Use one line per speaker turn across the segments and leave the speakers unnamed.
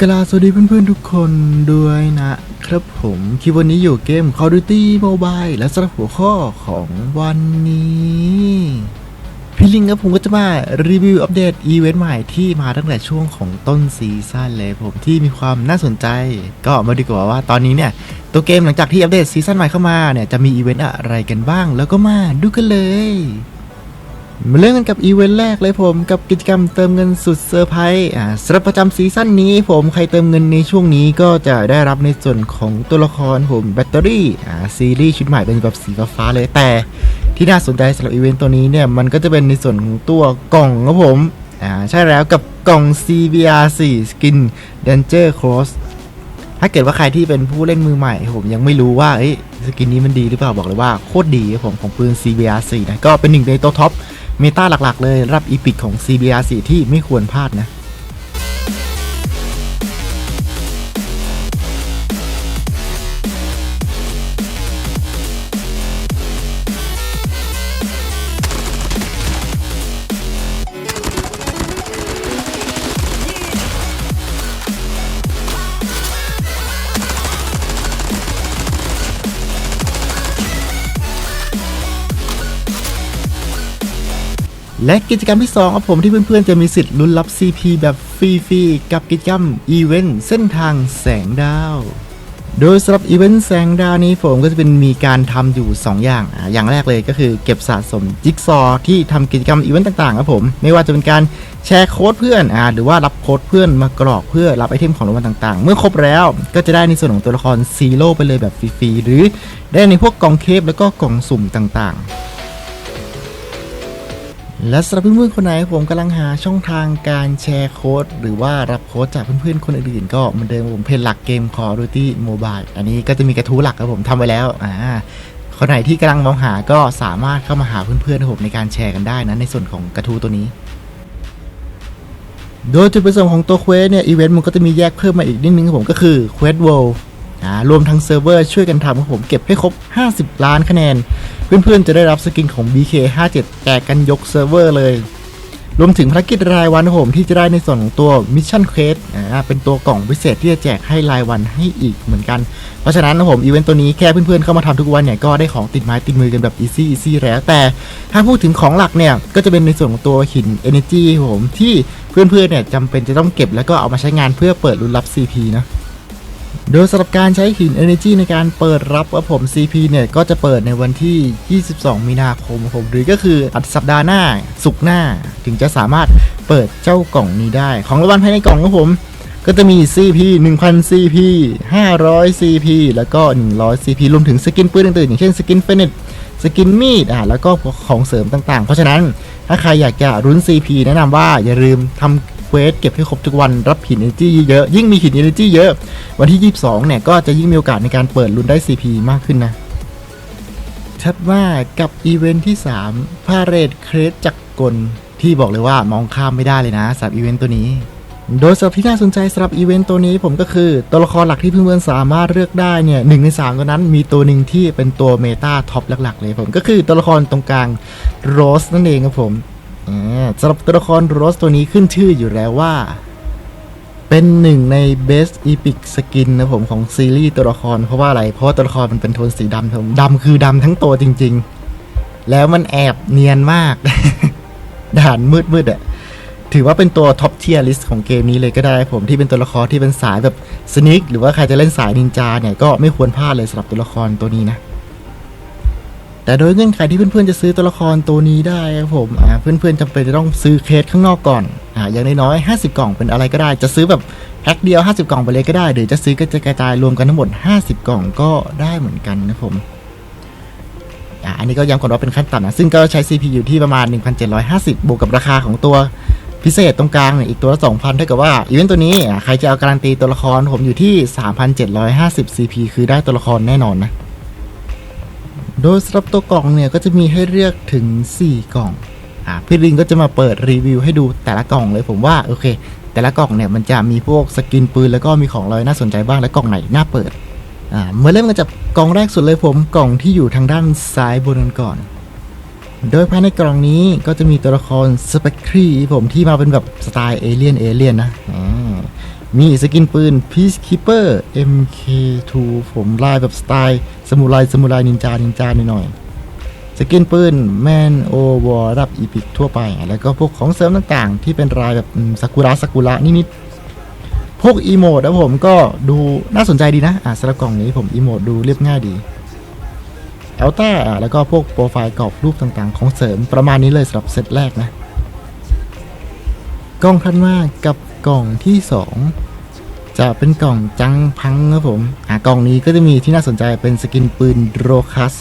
กราสวัสดีเพื่อนๆทุกคนด้วยนะครับผมคลิปวันนี้อยู่เกม Call of Duty Mobile และสำหรับหัวข้อของวันนี้ ลิงครับผมก็จะมารีวิวอัปเดตอีเวนต์ใหม่ที่มาตั้งแต่ช่วงของต้นซีซั่นเลยผมที่มีความน่าสนใจ ก็มาดีกว่าว่าตอนนี้เนี่ย ตัวเกมหลังจากที่อัปเดตซีซั่นใหม่เข้ามาเนี่ยจะมีอีเวนต์อะไรกันบ้าง แล้วก็มาดูกันเลยมาเริ่มกันกับอีเวนต์แรกเลยผมกับกิจกรรมเติมเงินสุดเซอร์ไพรส์อ่าสำหรับประจำซีซั่นนี้ผมใครเติมเงินในช่วงนี้ก็จะได้รับในส่วนของตัวละครผมแบตเตอรี่อ่าซีรีส์ชุดใหม่เป็นแบบสีฟ้าเลยแต่ ที่น่าสนใจสำหรับอีเวนต์ตัวนี้เนี่ย มันก็จะเป็นในส่วนของตัวกล่องครับผม อ่า ใช่แล้วกับกล่อง CBR 4 Skin Danger Cross ถ้าเกิดว่าใครที่เป็นผู้เล่นมือใหม่ผมยังไม่รู้ว่าเอ้สกินนี้มันดีหรือเปล่าบอกเลยว่าโคตรดีครับผมของปืน CBR 4นะก็เป็นหนึ่งในตัวท็อปเมตาหลักๆ เลยรับอีพิกของ CBR4 ที่ไม่ควรพลาดนะ และกิจกรรมที่2ครับผมที่เพื่อนๆจะมีสิทธิ์ลุ้นรับ CP แบบฟรีๆกับกิจกรรมอีเวนต์เส้นทางแสงดาวโดยสำหรับอีเวนต์แสงดาวนี้ผมก็จะเป็นมีการทำอยู่ 2 อย่างอะอย่างแรกเลยก็คือเก็บสะสมจิ๊กซอว์ที่ทำกิจกรรมอีเวนต์ต่างๆครับผม ไม่ว่าจะเป็นการแชร์โค้ดเพื่อนอ่าหรือว่ารับโค้ดเพื่อนมากรอกเพื่อรับไอเทมของรางวัลต่างๆ เมื่อครบแล้วก็จะได้ในส่วนของตัวละครซีโร่ไปเลยแบบฟรีๆหรือได้ในพวกกล่องเคปแล้วก็กล่องสุ่มต่างๆ และสำหรับเพื่อนๆคนไหนผมกำลังหาช่องทางการแชร์โค้ดหรือว่ารับโค้ดจากเพื่อนๆคนอื่นๆก็เหมือนเดิมผมเพจหลักเกม Call of Duty Mobile อันนี้ก็จะมีกระทู้หลักครับผมทำไว้แล้วอ่าคนไหนที่กำลังมองหาก็สามารถเข้ามาหาเพื่อนๆผมในการแชร์กันได้นะในส่วนของกระทู้ตัวนี้ โดยจุดประสงค์ของตัวเควสเนี่ยอีเวนต์มันก็จะมีแยกเพิ่มมาอีกนิดนึงครับผมก็คือเควสเวิ ลด์อ่ารวมทั้งเซิร์ฟเวอร์ช่วยกันทำครับผมเก็บให้ครบ 50 ล้านคะแนน เพื่อนๆ จะได้รับสกินของ BK57 แจกกันยกเซิร์ฟเวอร์เลย รวมถึงภารกิจรายวันผมที่จะได้ในส่วนของตัวมิชชั่นเควสเป็นตัวกล่องพิเศษที่จะแจกให้รายวันให้อีกเหมือนกัน เพราะฉะนั้นครับผมอีเวนต์ตัวนี้แค่เพื่อนๆเข้ามาทำทุกวันเนี่ยก็ได้ของติดไม้ติดมือกันแบบอีซี่อีซี่แล้ว แต่ถ้าพูดถึงของหลักเนี่ยก็จะเป็นในส่วนของตัวหิน Energy ผมที่เพื่อนๆเนี่ยจำเป็นจะต้องเก็บแล้วก็เอามาใช้งานเพื่อเปิดรุ่นรับ CP นะ โดยสำหรับการใช้หิน Energy ในการเปิดรับว่าผม CP เนี่ยก็จะเปิดในวันที่ 22 มีนาคมผม หรือก็คืออัดสัปดาห์หน้าสุกร์หน้า ถึงจะสามารถเปิดเจ้ากล่องนี้ได้ ของรางวัลภายในกล่องครับผม ก็จะมี CP 1000 CP 500 CP แล้วก็ 100 CP รวมถึงสกินปืนอื่นๆอย่างเช่นสกินเฟเนตสกินมีดอะแล้วก็ของเสริมต่างๆ เพราะฉะนั้นถ้าใครอยากจะรุ้น CP แนะนำว่าอย่าลืมทำ ควสเก็บให้ครบทุกวันรับหิน Energy เยอะยิ่งมีหิน Energy เยอะ วันที่ 22 เนี่ย ก็จะยิ่งมีโอกาสในการเปิดลุ้นได้ CP มากขึ้นนะชัดว่ากับอีเวนท์ที่ 3 พาเรดเครสจักรกล ที่บอกเลยว่ามองข้ามไม่ได้เลยนะสำหรับอีเวนต์ตัวนี้โดยสำหรับที่น่าสนใจสำหรับอีเวนต์ตัวนี้ผมก็คือ ตัวละครหลักที่เพื่อนๆสามารถเลือกได้เนี่ยหนึ่งในสามตัวนั้นมีตัวหนึ่งที่เป็นตัวเมตาท็อปหลักๆ เลยผมก็คือตัวละครตรงกลางโรสนั่นเองครับผม สำหรับตัวละครโรสตัวนี้ขึ้นชื่ออยู่แล้วว่า เป็นหนึ่งใน Best Epic Skin นะผมของซีรีส์ตัวละคร เพราะว่าอะไร เพราะว่าตัวละครมันเป็นโทนสีดำผมดำคือดำทั้งตัวจริง ๆ แล้วมันแอบเนียนมาก ด่านมืดๆอะถือว่าเป็นตัวท็อปเทียร์ลิสต์ของเกมนี้เลยก็ได้ผมที่เป็นตัวละครที่เป็นสายแบบสนิกหรือว่าใครจะเล่นสายนินจาเนี่ยก็ไม่ควรพลาดเลยสำหรับตัวละครตัวนี้นะ แต่โดยเงื่อนไขที่เพื่อนๆจะซื้อตัวละครตัวนี้ได้ครับผมอ่าเพื่อนๆจำเป็นจะต้องซื้อเคสข้างนอกก่อนอ่าอย่างน้อยๆ50 กล่องเป็นอะไรก็ได้ จะซื้อแบบแพ็คเดียว 50 กล่องไปเลยก็ได้ หรือจะซื้อก็จะกระจายรวมกันทั้งหมด 50 กล่องก็ได้เหมือนกันนะผมอ่าอันนี้ก็ย้ำก่อนว่าเป็นขั้นต่ำนะซึ่งก็ใช้ CPU ที่ประมาณ 1,750 บวกกับราคาของตัวพิเศษตรงกลางเนี่ยอีกตัวละ2,000เท่ากับว่าอีเวนต์ตัวนี้ใครจะเอาการันตีตัวละครผมอยู่ที่ 3,750 CP คือได้ตัวละครแน่นอนนะ โดยสำหรับตัวกล่องเนี่ยก็จะมีให้เลือกถึง 4 กล่องอ่าพี่ลิงก็จะมาเปิดรีวิวให้ดูแต่ละกล่องเลยผมว่าโอเค แต่ละกล่องเนี่ยมันจะมีพวกสกินปืนแล้วก็มีของอะไรน่าสนใจบ้างและกล่องไหนน่าเปิดอ่าเมื่อเริ่มกันจากกล่องแรกสุดเลยผมกล่องที่อยู่ทางด้านซ้ายบนก่อน โดยภายในกล่องนี้ก็จะมีตัวละครสเปกทรีผมที่มาเป็นแบบสไตล์เอเลียนเอเลียนนะอ่า มีสกินปืน Peacekeeper MK2 ผมลายแบบสไตล์สมุไรสมุไรนินจา นินจาหน่อยๆสกินปืนแมนโอวอร์รับอีพิกทั่วไป แล้วก็พวกของเสริมต่างๆ ที่เป็นลายแบบซากุระซากุระนิดๆ พวกอีโมดนะผมก็ดูน่าสนใจดีนะอะสำหรับกล่องนี้ผมอีโมดดูเรียบง่ายดีแอลต้าแล้วก็พวกโปรไฟล์กรอบรูปต่างๆ ของเสริมประมาณนี้เลยสำหรับเซตแรกนะกล่องถัดมากับ กล่องที่ 2 จะเป็นกล่องจังพังครับผมอะกล่องนี้ก็จะมีที่น่าสนใจเป็นสกินปืนโรคัส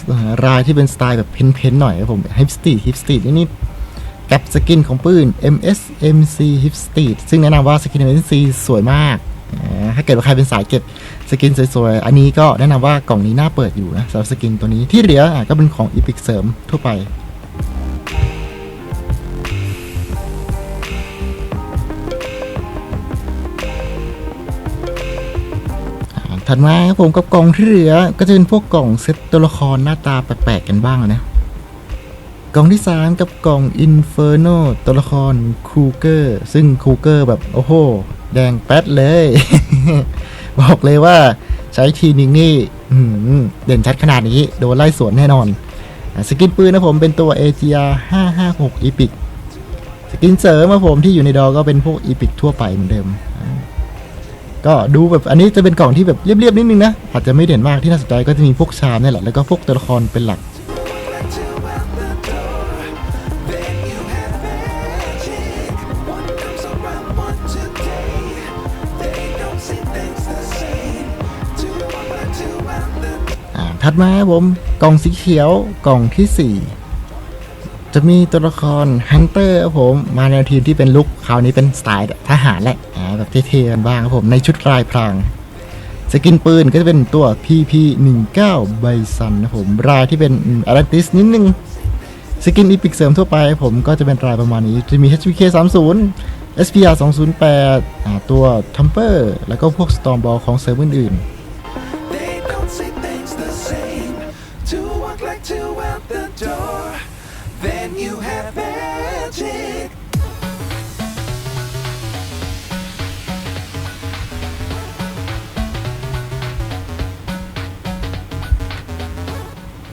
รายที่เป็นสไตล์แบบเพ้นๆหน่อยครับผมฮิปสตีฮิปสตีนิดๆกับสกินของปืน MSMC Hip Street ซึ่งแนะนำว่าสกิน MSMC สวยมากถ้าเกิดว่าใครเป็นสายเก็บสกินสวยๆ อันนี้ก็แนะนำว่ากล่องนี้น่าเปิดอยู่นะสำหรับสกินตัวนี้ที่เหลือก็เป็นของอีพิกเสริมทั่วไป ถัดมาครับผมกับกล่องที่เหลือก็จะเป็นพวกกล่องเซตตัวละครหน้าตาแปลกๆกันบ้างนะ กล่องที่ 3 กับกล่อง Inferno ตัวละครคูเกอร์ซึ่งคูเกอร์แบบโอ้โห แดงแป๊ดเลย บอกเลยว่าใช้ทีนึงนี่อื้อหือเด่นชัดขนาดนี้ โดนไล่สวนแน่นอน สกินปืนนะผมเป็นตัว AGR 556 Epic สกินเสริมนะผมที่อยู่ในดอก็เป็นพวก Epic ทั่วไปเหมือนเดิม ก็ดูแบบอันนี้จะเป็นกล่องที่แบบเรียบๆนิดนึงนะอาจจะไม่เด่นมากที่น่าสนใจก็จะมีพวกชามนี่แหละแล้วก็พวกตัวละครเป็นหลักอ่าถัดมาผมกล่องสีเขียวกล่องที่ 4 จะมีตัวละครฮันเตอร์ครับผมมาในทีมที่เป็นลุคคราวนี้เป็นสไตล์ทหารแหละอ่าแบบเท่ๆกันบ้างครับผมในชุดลายพรางสกินปืนก็จะเป็นตัว PP19 ไบซันนะผมรายที่เป็นอารัติสนิดนึงสกินอีพิกเสริมทั่วไปผมก็จะเป็นรายประมาณนี้ จะมี HVK 30 SPR 208อ่าตัว Temper แล้วก็พวก Stormball ของเสริมอื่นๆ
Then you have magic.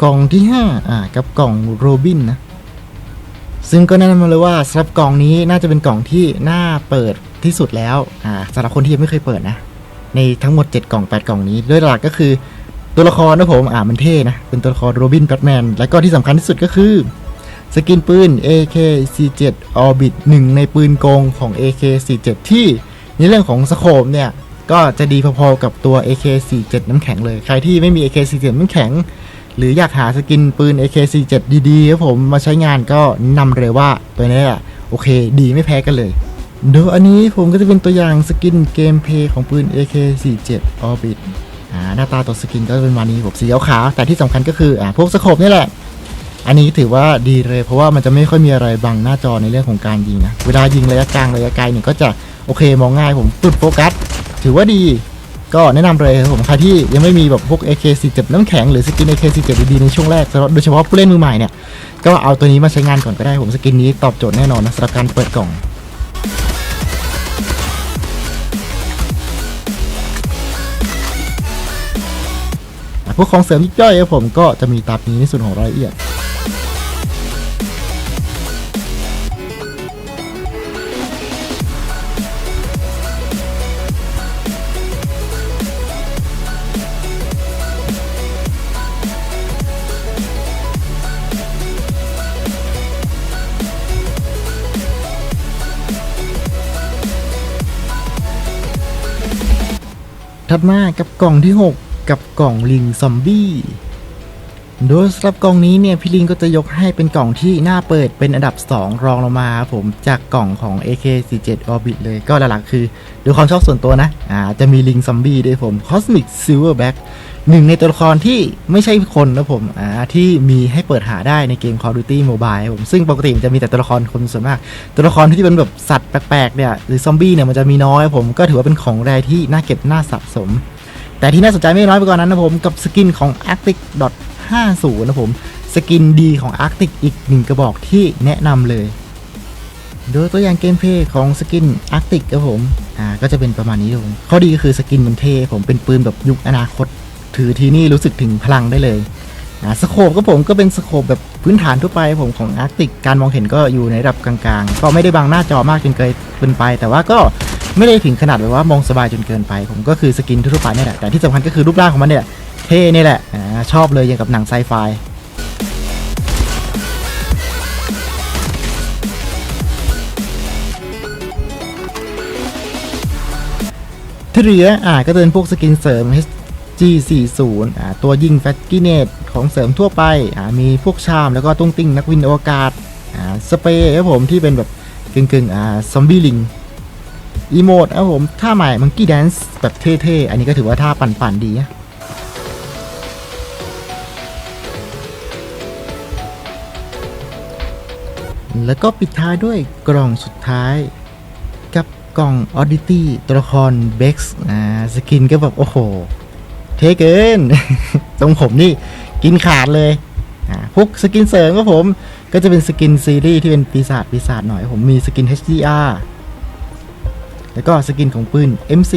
กล่องที่ 5 อ่า กับกล่องโรบินนะ ซึ่งก็แนะนำมาเลยว่าสำหรับกล่องนี้น่าจะเป็นกล่องที่น่าเปิดที่สุดแล้ว อ่าสำหรับคนที่ยังไม่เคยเปิดนะ ในทั้งหมด 7 กล่อง 8 กล่องนี้ด้วยหลักก็คือตัวละครนะผม อ่ามันเท่นะ เป็นตัวละครโรบินแบทแมน แล้วก็ที่สำคัญที่สุดก็คือ สกินปืน AK47 Orbit หนึ่งในปืนกงของ AK47 ที่ในเรื่องของสโคปเนี่ย ก็จะดีพอๆกับตัว AK47 น้ำแข็งเลย ใครที่ไม่มี AK47 น้ำแข็ง หรืออยากหาสกินปืน AK47 ดีๆครับผมมาใช้งานก็นำเลยว่าตัวนี้อะโอเค ดีไม่แพ้กันเลยโดยอันนี้ผมก็จะเป็นตัวอย่างสกินเกมเพย์ของปืน AK47 Orbit หน้าตาตัวสกินก็จะเป็นมานี้ผมสีขาวแต่ที่สำคัญก็คืออพวกสโคปนี่แหละ อันนี้ถือว่าดีเลยเพราะว่ามันจะไม่ค่อยมีอะไรบังหน้าจอในเรื่องของการยิงนะ เวลายิงระยะกลางระยะไกลเนี่ยก็จะโอเคมองง่ายผมปึดโฟกัส ถือว่าดีก็แนะนำเลยครับผมใครที่ยังไม่มีแบบพวก AK47 น้ำแข็งหรือสกิน AK47 ดีๆในช่วงแรกสำหรับโดยเฉพาะผู้เล่นมือใหม่เนี่ย ก็เอาตัวนี้มาใช้งานก่อนก็ได้ผมสกินนี้ตอบโจทย์แน่นอนนะสำหรับการเปิดกล่องพวกของเสริมย่อยครับผมก็จะมีตามนี้ในส่วนของรายละเอียด ถัดมากับกล่องที่ 6 กับกล่องลิงซอมบี้ โดยสำหรับกล่องนี้เนี่ยพี่ลิงก็จะยกให้เป็นกล่องที่น่าเปิดเป็นอันดับ 2 รองลงมาครับผมจากกล่องของ AK47 Orbit เลยก็หลักๆคือด้วยความชอบส่วนตัวนะอ่าจะมีลิงซอมบี้ด้วยผม Cosmic Silverback หนึ่งในตัวละครที่ไม่ใช่คนนะผมอ่าที่มีให้เปิดหาได้ในเกม Call of Duty Mobile ผมซึ่งปกติจะมีแต่ตัวละครคนส่วนมาก ตัวละครที่เป็นแบบสัตว์แปลกๆเนี่ยหรือซอมบี้เนี่ยมันจะมีน้อยผมก็ถือว่าเป็นของแรที่น่าเก็บน่าสะสม แต่ที่น่าสนใจไม่น้อยไปกว่านั้นนะผมกับสกินของ Arctic 50 นะผม สกินดีของ Arctic อีกหนึ่งกระบอกที่แนะนำเลย โดยตัวอย่างเกมเพย์ของสกิน Arctic ครับผม อ่า ก็จะเป็นประมาณนี้ครับผมข้อดีก็คือสกินมันเท่ผมเป็นปืนแบบยุคอนาคต ถือทีนี่รู้สึกถึงพลังได้เลยอ่าสโคปก็ผมก็เป็นสโคปแบบพื้นฐานทั่วไปผมของ Arctic การมองเห็นก็อยู่ในระดับกลางๆ ก็ไม่ได้บังหน้าจอมากจนเกินไป แต่ว่าก็ไม่ได้ถึงขนาดแบบว่ามองสบายจนเกินไป ผมก็คือสกินทั่วไปนี่แหละแต่ที่สำคัญก็คือรูปร่างของมันเนี่ย เท่นี่แหละอ่าชอบเลยอย่างกับหนังไซไฟที่เหลืออ่าก็เป็นพวกสกินเสริม HG40 อ่าตัวยิงแฟตกิเนตของเสริมทั่วไปอ่ามีพวกชามแล้วก็ตุ้งติ้งนักวินอวกาศอ่าสเปรย์ครับผมที่เป็นแบบกึงกึ่งๆอ่าซอมบี้ลิงอีโมดครับผมท่าใหม่มังกี้แดนซ์แบบเท่ๆ อันนี้ก็ถือว่าท่าปั่นๆดีนะ แล้วก็ปิดท้ายด้วยกล่องสุดท้าย กับกล่อง Oddity ตัวละคร Bex อ่าสกินก็แบบ โอ้โห เท่เกิน ตรงผมนี่กินขาดเลยอ่าพวกสกินเสริมก็ผม ก็จะเป็นสกินซีรีส์ที่เป็นปีศาจปีศาจหน่อย ผมมีสกิน HDR แล้วก็สกินของปืน M4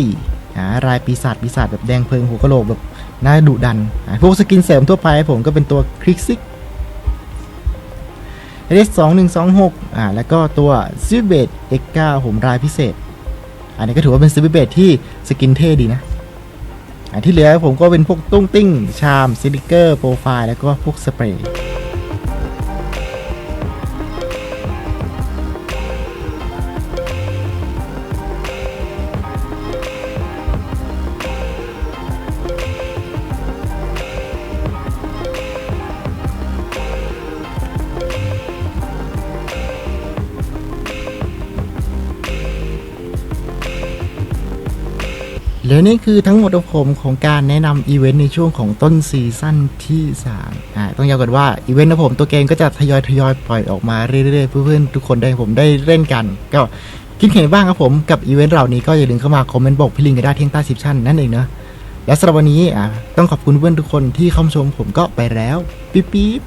อ่ารายปีศาจปีศาจแบบแดงเพลิงหัวกะโหลกแบบน่าดุดันอ่าพวกสกินเสริมทั่วไปผมก็เป็นตัวคลิกซิก s 2 1 2 6อ่าแล้วก็ตัวซิเบต X9 ผมรายพิเศษ อันนี้ก็ถือว่าเป็นซิเบตที่สกินเท่ดีนะอ่าที่เหลือผมก็เป็นพวกตุ้งติ้ง ชามซิลิเกอร์ โปรไฟล์ แล้วก็พวกสเปรย์ แล้วนี่คือทั้งหมดของผมของการแนะนำอีเวนต์ในช่วงของต้นซีซั่นที่3อ่าต้องย้ำกันว่าอีเวนต์ของผมตัวเกมก็จะทยอยทยอยปล่อยออกมาเรื่อยๆเพื่อนๆทุกคนได้ผมได้เล่นกัน ก็คิดเห็นบ้างครับผมกับอีเวนต์เหล่านี้ก็อย่าลืมเข้ามาคอมเมนต์บอกพี่ลิงกันได้ที่ใต้สิบชั่นนั่นเองเนอะและสำหรับวันนี้อ่าต้องขอบคุณเพื่อนทุกคนที่เข้ามาชมผมก็ไปแล้ว ปิ๊บปิ๊บ